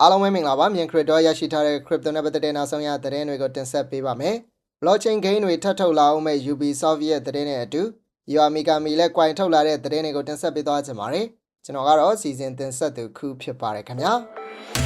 အားလုံးပဲမင်္ဂလာပါမြန် crypto ရရှိထားတဲ့ crypto နဲ့ပတ်သက်တဲ့နောက်ဆုံးရသတင်းတွေကိုတင်ဆက်ပေးပါမယ်။ blockchain gain တွေထပ်ထုတ်လာအောင်မဲ့ Ubisoft ရဲ့သတင်းတွေအတူ Yuami မီလည်း coin ထုတ်လာတဲ့သတင်းတွေကိုတင်ဆက်ပေးသွားကြပါမယ်။ကျွန်တော်ကတော့စီစဉ်တင်ဆက်သူခုဖြစ်ပါတယ်ခင်ဗျာ။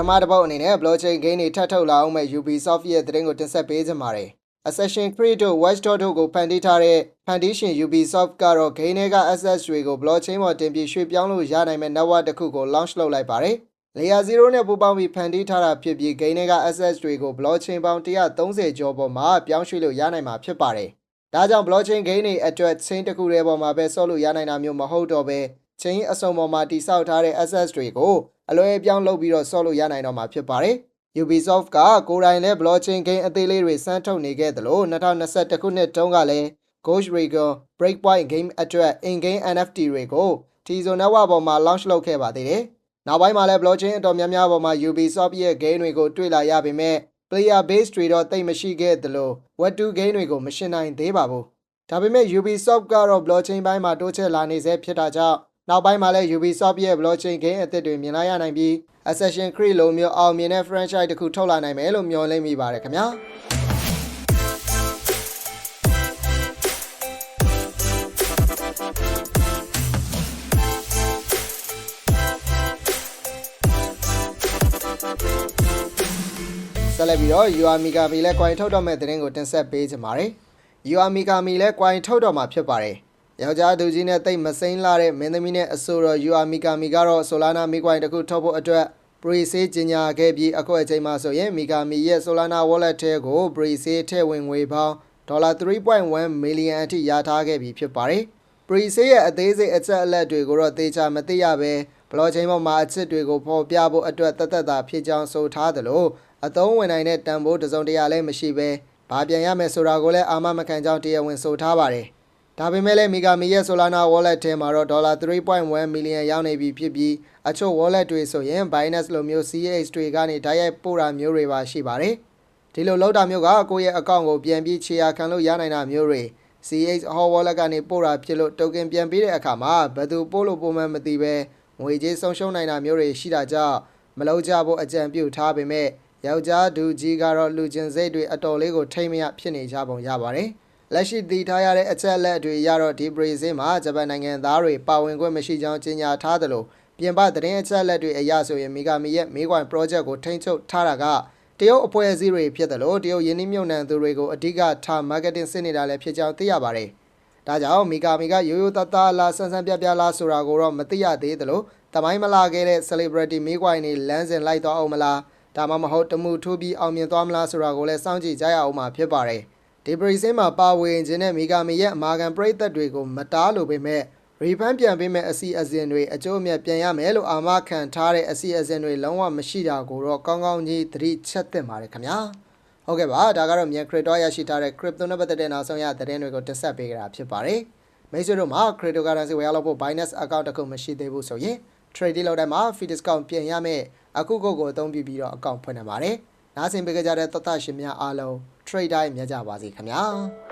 ထမတစ်ပုတ်အနေနဲ့ blockchain gain တွေထပ်ထုတ်လာအောင်မဲ့ Ubisoft ရဲ့သတင်းကိုတင်ဆက်ပေးကြပါမယ်။ Assassin's Creed တို့ Watch Dogs တို့ကိုဖန်တီးထားတဲ့ဖန်တီးရှင် Ubisoft ကတော့ gain တွေက assets တွေကို blockchain ပေါ်တင်ပြီးရွှေ့ပြောင်းလို့ရနိုင်မဲ့ network တစ်ခုကို launch လုပ်လိုက်ပါတယ်။ Layer 0နဲ့ပူးပေါင်းပြီးဖန်တီးထားတာဖြစ်ပြီး gain တွေက assets တွေကို blockchain ပေါင်း130ကျော်ပေါ်မှာပြောင်းရွှေ့လို့ရနိုင်မှာဖြစ်ပါတယ်။ဒါကြောင့် blockchain gain တွေအတွက် chain တစ်ခုတည်းပေါ်မှာပဲဆော့လို့ရနိုင်တာမျိုးမဟုတ်တော့ဘဲ chain အစုံပေါ်မှာတိစောက်ထားတဲ့ assets တွေကို အလွယ်အပြောင်းလုပ်ပြီးတော့ဆော့လို့ရနိုင်တော့မှာဖြစ်ပါတယ်။ Ubisoft ကကိုယ်တိုင်လည်း blockchain game အသေးလေးတွေစမ်းထုတ်နေခဲ့သလို2021ခုနှစ်တုန်းကလည်း Ghost Recon Breakpoint game အတွက် in-game NFT တွေကို Tizo Network ပေါ်မှာ launch လုပ်ခဲ့ပါသေးတယ်။နောက်ပိုင်းမှာလည်း blockchain အတော်များများပေါ်မှာ Ubisoft ရဲ့ game တွေကိုတွေ့လာရပေမဲ့ player base တွေတော့တိတ်မရှိခဲ့သလို Web2 game တွေကိုမရှင်နိုင်သေးပါဘူး။ဒါပေမဲ့ Ubisoft ကတော့ blockchain ဘိုင်းမှာတိုးချဲ့လာနေစေဖြစ်တာကြောင့် နောက်ပိုင်းမှာလည်း Ubisoft ရဲ့ blockchain game အသစ်တွေမြင်လာရနိုင်ပြီး Assassin's Creed လိုမျိုးအောင်မြင်တဲ့ franchise တစ်ခုထုတ်လာနိုင်မယ်လို့မျှော်လင့်မိပါတယ်ခင်ဗျာ ဆက်လက်ပြီးတော့ Yuami Kami လဲ coin ထုတ်တော့မဲ့သတင်းကိုတင်ဆက်ပေးကြပါမယ်။ Yuami Kami လဲ coin ထုတ်တော့မှာဖြစ်ပါတယ်။ ယောက်ျားသူကြီးနဲ့တိတ်မစိမ့်လာတဲ့မင်းသမီးနဲ့အဆိုတော် Yuami Kami ကတော့ Solana မီ coin တစ်ခုထုတ်ဖို့အတွက် pre-sale ကြီးညာခဲ့ပြီးအခုအချိန်မှာဆိုရင် Mikami ရဲ့ Solana wallet ထဲကို pre-sale ထည့်ဝင်ငွေပေါင်းဒေါ်လာ3.1 million အထိရထားခဲ့ပြီဖြစ်ပါတယ်။ pre-sale ရဲ့အသေးစိတ်အချက်အလက်တွေကိုတော့သေချာမသိရဘဲ blockchain ပေါ်မှာအချက်တွေကိုဖော်ပြဖို့အတွက်တသက်တာဖြစ်ကြောင်းဆိုထားသလိုအသုံးဝင်နိုင်တဲ့တန်ဖိုးတစ်စုံတရာလည်းမရှိဘဲဘာပြန်ရမယ်ဆိုတာကိုလည်းအာမမခံကြောင်းတရားဝင်ဆိုထားပါတယ်။ ဒါပေမဲ့လည်း Mikami ရဲ့ Solana wallet ထဲမှာတော့ဒေါ်လာ3.1 million ရောက်နေပြီဖြစ်ပြီးအချို့ wallet တွေဆိုရင် Binance လိုမျိုး CH တွေကနေဓာတ်ရိုက်ပို့တာမျိုးတွေပါရှိပါတယ်။ဒီလိုလောက်တာမျိုးကကိုယ့်ရဲ့အကောင့်ကိုပြန်ပြီးခြေရာခံလို့ရနိုင်တာမျိုးတွေ CH Hot Wallet ကနေပို့တာဖြစ်လို့ token ပြန်ပေးတဲ့အခါမှာဘယ်သူပို့လို့ပို့မှန်းမသိပဲငွေကြေးဆုံးရှုံးနိုင်တာမျိုးတွေရှိတာကြောင့်မလောက်ကြဖို့အကြံပြုထားပေမဲ့ယောက်ျားဒူကြီးကတော့လူကျင်စိတ်တွေအတော်လေးကိုထိမ့်မရဖြစ်နေကြပုံရပါတယ်။ လက်ရှိတည်ထားရတဲ့အချက်အလက်တွေရတော့ဒီ Brazil မှာဂျပန်နိုင်ငံသားတွေပါဝင်ခွင့်မရှိကြောင်းကြေညာထားသလိုပြင်ပသတင်းအချက်အလက်တွေအရဆိုရင်မီဂါမီရဲ့မေးခွန်း project ကိုထိန်းချုပ်ထားတာကတရုတ်အဖွဲ့အစည်းတွေဖြစ်တယ်လို့တရုတ်ယင်းနှိမ့်မြုံနှံသူတွေကိုအဓိကထား marketing စစ်နေတာလည်းဖြစ်ကြောင်းသိရပါတယ်။ဒါကြောင့်မီဂါမီကရိုးရိုးသားသားလားဆန်းဆန်းပြပြလားဆိုတာကိုတော့မသိရသေးသလိုတမိုင်းမလာခဲ့တဲ့ celebrity မေးခွန်းတွေလမ်းစဉ်လိုက်သွားအောင်မလားဒါမှမဟုတ်တမှုထိုးပြီးအောင်မြင်သွားမလားဆိုတာကိုလည်းစောင့်ကြည့်ကြရအောင်မှာဖြစ်ပါတယ်။ ဒီပရိစင်းမှာပါဝင်ခြင်းနဲ့မီဂါမီရဲ့အမာခံပရိသတ်တွေကိုမတားလို့ပေမဲ့ refund ပြန်ပေးမဲ့အစီအစဉ်တွေအကျိုးအမြတ်ပြန်ရမယ်လို့အာမခံထားတဲ့အစီအစဉ်တွေလုံးဝမရှိတာကိုတော့ကောင်းကောင်းကြီးသတိချက်သင့်ပါတယ်ခင်ဗျာ။ဟုတ်ကဲ့ပါဒါကတော့မြန် crypto ရရှိထားတဲ့ crypto နဲ့ပတ်သက်တဲ့နောက်ဆုံးရသတင်းတွေကိုတင်ဆက်ပေးကြတာဖြစ်ပါတယ်။မိတ်ဆွေတို့မှာ cryptocurrency ဝယ်ရောက်ဖို့ Binance account တစ်ခုမရှိသေးဘူးဆိုရင် trade လုပ်တဲ့မှာ fee discount ပြင်ရမယ်အခုကိုကိုအသုံးပြုပြီးတော့ account ဖွင့်နေပါတယ်။နားဆင်ပေးကြတဲ့သက်သရှင်များအားလုံး trade တိုင်းမြတ်ကြပါစေခင်ဗျာ။